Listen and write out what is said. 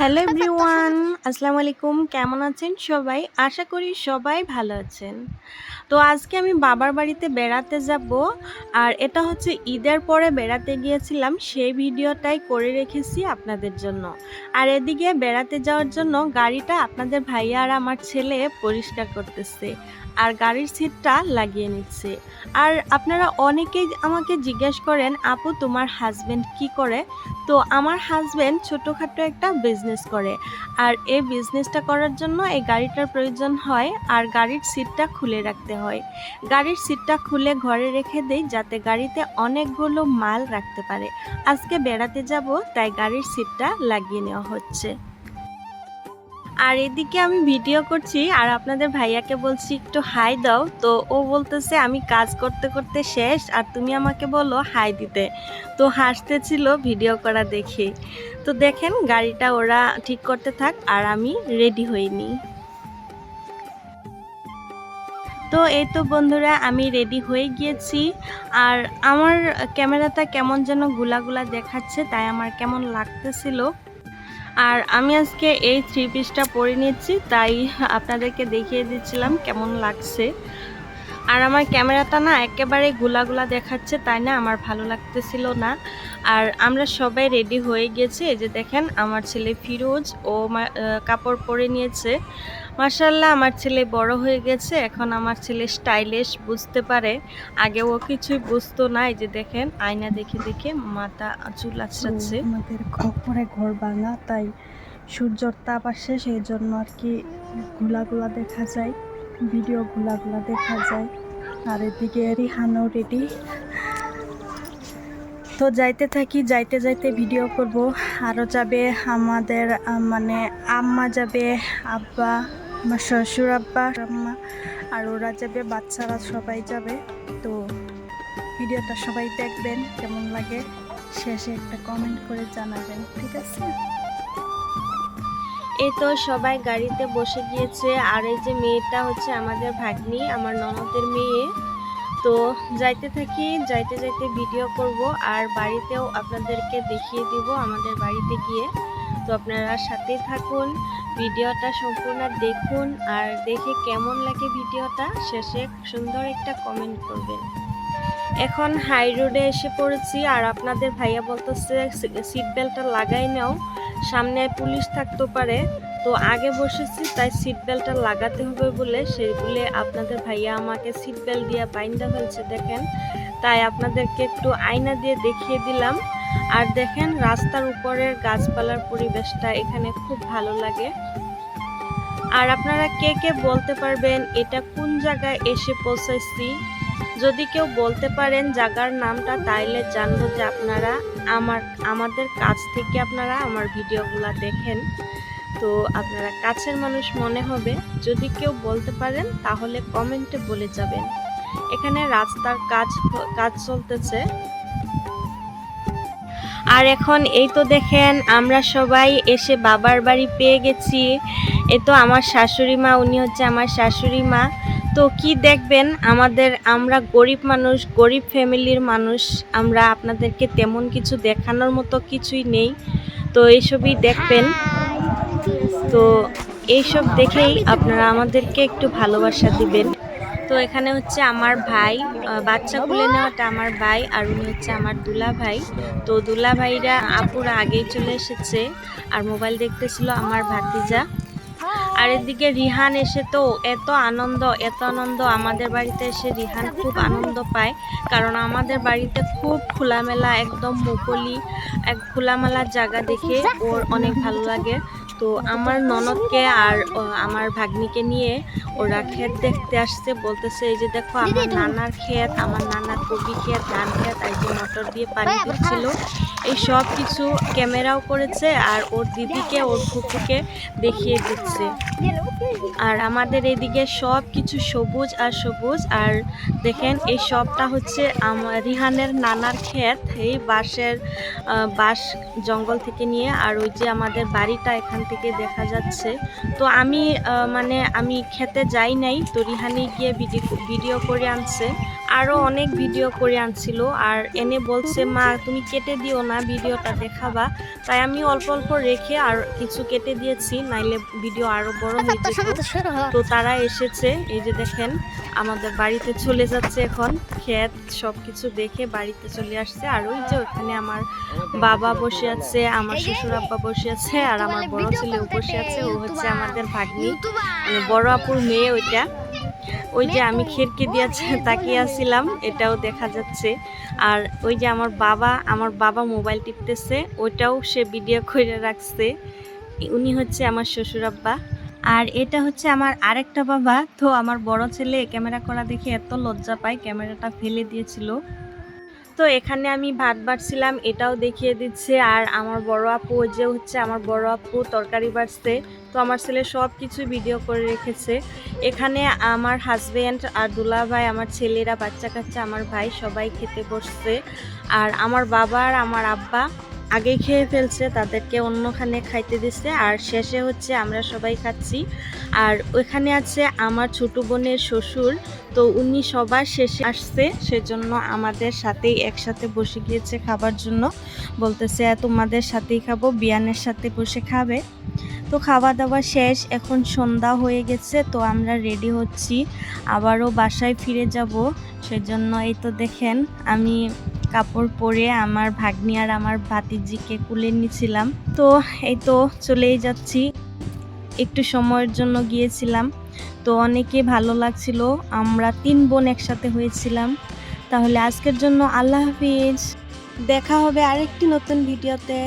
Hello everyone আসসালামু আলাইকুম কেমন আছেন সবাই? আশা করি সবাই ভালো আছেন। তো আজকে আমি বাবার বাড়িতে বেড়াতে যাব। আর এটা হচ্ছে ঈদের পরে বেড়াতে গিয়েছিলাম। সেই ভিডিওটাই করে রেখেছি আপনাদের জন্য। আর এদিকে বেড়াতে যাওয়ার জন্য গাড়িটা আপনাদের ভাইয়া আর আমার ছেলে পরিষ্কার করতেছে। আর গাড়ির সিটটা লাগিয়ে নিচ্ছে। আর আপনারা অনেকেই আমাকে জিজ্ঞেস করেন আপু তোমার হাজবেন্ড কি করে? তো আমার হাজবেন্ড ছোটোখাটো একটা বিজনেস করে। আর এই বিজনেসটা করার জন্য এই গাড়িটার প্রয়োজন হয় আর গাড়ির সিটটা খুলে রাখতে হয়। গাড়ির সিটটা খুলে ঘরে রেখে দেই যাতে গাড়িতে অনেকগুলো মাল রাখতে পারে। আজকে বেড়াতে যাব, তাই গাড়ির সিটটা লাগিয়ে নেওয়া হচ্ছে। আর এদিকে আমি ভিডিও করছি, আর আপনাদের ভাইয়াকে বলছি একটু হাই দাও। তো ও বলতেছে, আমি কাজ করতে করতে শেষ, আর তুমি আমাকে বলো হাই দিতে। তো হাসতেছিল ভিডিও করা দেখে। তো দেখেন, গাড়িটা ওরা ঠিক করতে থাক, আর আমি রেডি হইনি তো এই তো বন্ধুরা, আমি রেডি হয়ে গিয়েছি। আর আমার ক্যামেরাটা কেমন যেন গুলাগুলা দেখাচ্ছে, তাই আমার কেমন লাগতেছিল। আর আমি আজকে এই থ্রি পিসটা পরে নিচ্ছি, তাই আপনাদেরকে দেখিয়ে দিচ্ছিলাম কেমন লাগছে। আর আমার ক্যামেরাটা না একেবারে গুলাগুলা দেখাচ্ছে, তাই না আমার ভালো লাগতেছিল না। আর আমরা সবাই রেডি হয়ে গেছি, এই যে দেখেন আমার ছেলে ফিরোজ, ও কাপড় পরে নিয়েছে। মার্শাল্লাহ আমার ছেলে বড় হয়ে গেছে, এখন আমার ছেলে স্টাইলিশ, বুঝতে পারে। আগে ও কিছুই বুঝতো না, এই যে দেখেন, আয়না দেখে দেখে মাথা চুল আছড়াচ্ছে। আমাদের খপরে ঘর ভাঙা, তাই সূর্যর তাপ আসে, সেই জন্য আর কি ঘোলাগুলা দেখা যায়, ভিডিও ঘোলাগুলা দেখা যায়। আর এদিকে রিহানও রেডি তো যাইতে থাকি, যাইতে যাইতে ভিডিও করব। আরও যাবে আমাদের মানে আম্মা যাবে, আব্বা আমার শ্বশুর আব্বা, আম্মা আর ওরা যাবে, বাচ্চারা সবাই যাবে। তো ভিডিওটা সবাই দেখবেন, কেমন লাগে? শেষে একটা কমেন্ট করে জানাবেন, ঠিক আছে? এই তো সবাই গাড়িতে বসে গিয়েছে, আর এই যে মেয়েটা হচ্ছে আমাদের ভাগ্নি, আমার ননদের মেয়ে। তো যাইতে থাকি, যাইতে যাইতে ভিডিও করব, আর বাড়িতেও আপনাদেরকে দেখিয়ে দিব আমাদের বাড়িতে গিয়ে। তো আপনারা সাথে থাকুন, ভিডিওটা সম্পূর্ণ দেখুন আর দেখে কেমন লাগে ভিডিওটা শেষে সুন্দর একটা কমেন্ট করবেন। এখন হাই রোডে এসে পড়েছি আর আপনাদের ভাইয়া বলতেছে সিট বেল্টটা লাগাই নাও। সামনে পুলিশ থাকতে পারে। তো আগে বসেছি, তাই সিট বেল্টটা লাগাতে হবে বলে। সেগুলো আপনাদের ভাইয়া আমাকে সিট বেল্ট দিয়ে বাইন্দা ফেলছে, দেখেন। তাই আপনাদেরকে একটু আয়না দিয়ে দেখিয়ে দিলাম। আর দেখেন, রাস্তার উপরের গাছপালার পরিবেশটা এখানে খুব ভালো লাগে। আর আপনারা কে কে বলতে পারবেন, এটা কোন জায়গায় এসে পৌঁছাইছি? যদি কেউ বলতে পারেন জায়গার নামটা, তাইলে জানব যে আপনারা আমার, আমাদের কাছ থেকে আপনারা আমার ভিডিওগুলো দেখেন। তো আপনারা কাছের মানুষ মনে হবে। যদি কেউ বলতে পারেন, তাহলে কমেন্টে বলে যাবেন। এখানে রাস্তার কাজ কাজ চলতেছে। আর এখন এই তো দেখেন, আমরা সবাই এসে বাবার বাড়ি পেয়ে গেছি। এ তো আমার শাশুড়ি মা, উনি হচ্ছে আমার শাশুড়ি মা। তো কি দেখবেন? আমাদের, আমরা গরিব মানুষ, গরিব ফ্যামিলির মানুষ, আমরা আপনাদেরকে তেমন কিছু দেখানোর মতো কিছুই নেই। তো এইসবই দেখবেন। তো এইসব দেখেই আপনারা আমাদেরকে একটু ভালোবাসা দিবেন। তো এখানে হচ্ছে আমার ভাই বাচ্চা খুলে নেওয়াটা আমার ভাই আর উনি হচ্ছে আমার দুলা ভাই তো দুলা ভাইরা আপুরা আগেই চলে এসেছে আর মোবাইল দেখতেছিল আমার ভাতিজা। আর এদিকে রিহান এসে তো এত আনন্দ এত আনন্দ। আমাদের বাড়িতে এসে রিহান খুব আনন্দ পায়। কারণ আমাদের বাড়িতে খুব খোলামেলা, একদম মুকলি, এক খোলামেলা জায়গা দেখে ওর অনেক ভালো লাগে। তো আমার ননদকে আর আমার ভাগ্নিকে নিয়ে ওরা ক্ষেত দেখতে আসছে। বলতেছে, এই যে দেখো, আমার নানার ক্ষেত, আমার নানার কবি ক্ষেত, ধান ক্ষেত, আর যে মোটর দিয়ে পানি দিচ্ছিল। এই সব কিছু ক্যামেরাও করেছে আর ওর দিদিকে, ওর ফুপুকে দেখিয়ে দিচ্ছে। আর আমাদের এদিকে সব কিছু সবুজ আর সবুজ। আর দেখেন, এই সবটা হচ্ছে আমার রিহানের নানার ক্ষেত, এই বাঁশের বাঁশ জঙ্গল থেকে নিয়ে। আর ওই যে আমাদের বাড়িটা এখান থেকে দেখা যাচ্ছে। তো আমি মানে আমি খেতে যাই নাই, তো রিহানি গিয়ে ভিডিও ভিডিও করে আনছে। আরও অনেক ভিডিও করে আনছিল। আর এনে বলছে মা তুমি কেটে দিও না ভিডিওটা দেখাবা। তাই আমি অল্প অল্প রেখে আর কিছু কেটে দিয়েছি নাইলে ভিডিও আরও বড় হয়ে যেত। তো তারা এসেছে এই যে দেখেন আমাদের বাড়িতে চলে যাচ্ছে এখন। ক্ষেত সব কিছু দেখে বাড়িতে চলে আসছে। আর ওই যে ওখানে আমার বাবা বসে আছে আমার শ্বশুর আব্বা বসে আছে আর আমার বড় ছেলেও বসে আছে ও হচ্ছে আমাদের ভাগ্নি। মানে বড় আপুর মেয়ে ওইটা। ওই যে আমি খিড়কি দিয়ে তাকিয়ে আছিলাম, এটাও দেখা যাচ্ছে। আর ওই যে আমার বাবা আমার বাবা মোবাইল টিপতেছে, ওইটাও সে ভিডিও করে রাখছে। উনি হচ্ছে আমার শ্বশুর আব্বা। আর এটা হচ্ছে আমার আরেকটা বাবা। তো আমার বড় ছেলে, ক্যামেরা করা দেখে এত লজ্জা পায়, ক্যামেরাটা ফেলে দিয়েছিল। তো এখানে আমি ভাত বাড়ছিলাম এটাও দেখিয়ে দিচ্ছে। আর আমার বড় আপু যে হচ্ছে আমার বড় আপু, তরকারি বাড়ছে তো আমার ছেলে সব কিছু ভিডিও করে রেখেছে। এখানে আমার হাজব্যান্ড আর দুলা ভাই, আমার ছেলেরা বাচ্চা কাচ্চা আমার ভাই সবাই খেতে বসছে। আর আমার বাবা আর আমার আব্বা আগেই খেয়ে ফেলছে, তাদেরকে অন্যখানে খাইতে দিচ্ছে আর শেষে হচ্ছে আমরা সবাই খাচ্ছি। আর ওইখানে আছে আমার ছোট বোনের শ্বশুর। তো উনি সবার শেষে আসছে, সেজন্য আমাদের সাথেই একসাথে বসে গিয়েছে খাবার জন্য। বলতেছে তোমাদের সাথেই খাব, বিয়ানের সাথে বসে খাবে। তো খাওয়া দাওয়া শেষ, এখন সন্ধ্যা হয়ে গেছে, তো আমরা রেডি হচ্ছি। আবারও বাসায় ফিরে যাব, সেজন্য এই তো দেখেন, আমি কাপড় পরে আমার ভাগ্নি আর আমার ভাতিজিকে কুলে নিয়েছিলাম। তো এই তো চলেই যাচ্ছি। একটু সময়ের জন্য গিয়েছিলাম। তো অনেকে ভালো লাগছিল, আমরা তিন বোন একসাথে হয়েছিলাম। তাহলে আজকের জন্য আল্লাহ হাফিজ। দেখা হবে আরেকটি নতুন ভিডিওতে।